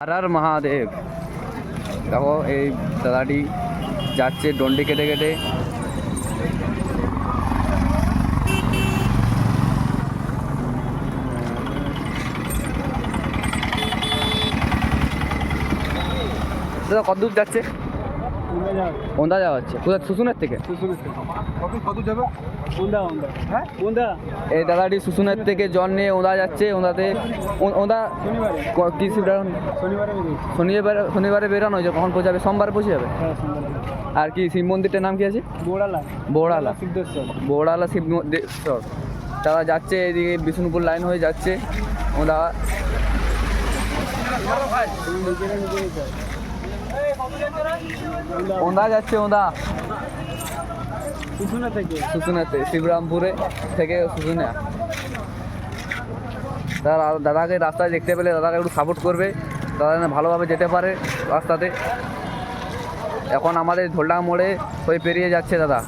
আর মহাদেব। দেখো এই দাদাটি যাচ্ছে ডন্ডি কেটে কেটে। দাদা কত দূর যাচ্ছে? ওন্দা যাওয়া হচ্ছে। কোথায়? শুশুনের থেকে? কত যাবে? হ্যাঁ? এই দাদাটি শুশুনের থেকে জল নিয়ে ওঁদা যাচ্ছে। ওঁদাতে ওঁদা শনিবারে। কি শনিবারে শনিবার শনিবারে বেরোনো হয়েছে। কখন পৌঁছাবে? সোমবার পৌঁছে যাবে হ্যাঁ আর কি শিব মন্দিরটার নাম কি আছে? বোড়ালা। বৌড়ালা। সিদ্ধেশ্বর। বৌড়ালা শিব মন্দির তারা যাচ্ছে এদিকে বিষ্ণুপুর লাইন হয়ে যাচ্ছে। ওরা ওঁদা যাচ্ছে ওঁদা পিছনে থেকে। শুশুনাতে শিবরামপুরে থেকে শুশুনা তারা দাদাকে রাস্তায় দেখতে পেলে দাদাকে একটু সাপোর্ট করবে। দাদা যেন ভালোভাবে যেতে পারে রাস্তাতে। এখন আমাদের ঢোলডাঙ্গা মোড়ে হয়ে পেরিয়ে যাচ্ছে দাদা।